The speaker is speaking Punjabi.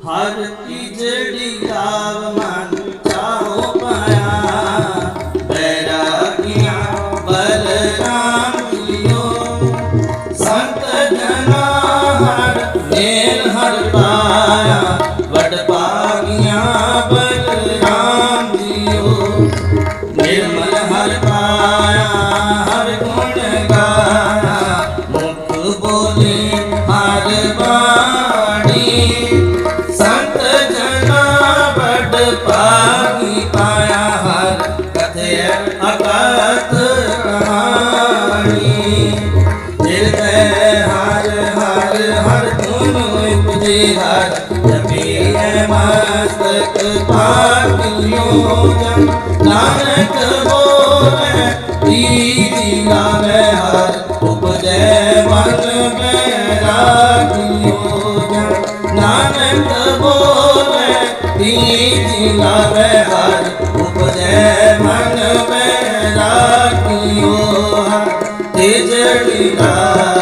ਹਰ ਕੀ ਜਿਹੜੀ ਗਾਵ ਮਨ ਚਾਹੋ ਪਾਇਆ ਬੈਰਾਗੀਆਂ ਬਲਰਾਮ ਜੀਓ। ਸੰਤ ਜਨਾ ਹਰ ਨੇਲ ਹਰ ਪਾਇਆ, ਵਡ ਭਾਗੀਆਂ ਬਲਰਾਮ ਜੀਓ। ਨਿਰਮਲ ਹਰ ਪਾਇਆ, ਹਰ ਗੁਣ ਗਾਇਆ ਮੁਖ ਬੋਲੇ ਹਰ ਕਥਿ ਅਕਥ ਕਹਾਣੀ ਹਿਰਦੈ ਹਰ ਹਰ ਹਰ ਧੁਨ ਉਪਜੇ ਹਰ। ਜਪੀਐ ਮਸਤਕ ਪਾਕਿਓ ਜਨ। ਨਾਨਕ ਬੋਲੇ ਦੀ ਲਾਵੇ ਹਰ। ਉਪਜੈ ਮਨ ਬੈਰਾਗਿਓ ਜਨ। ਨਾਨਕ ਬੋਲੇ ਦੀ ਲਾਵੇ ਹਰ। તેજડીના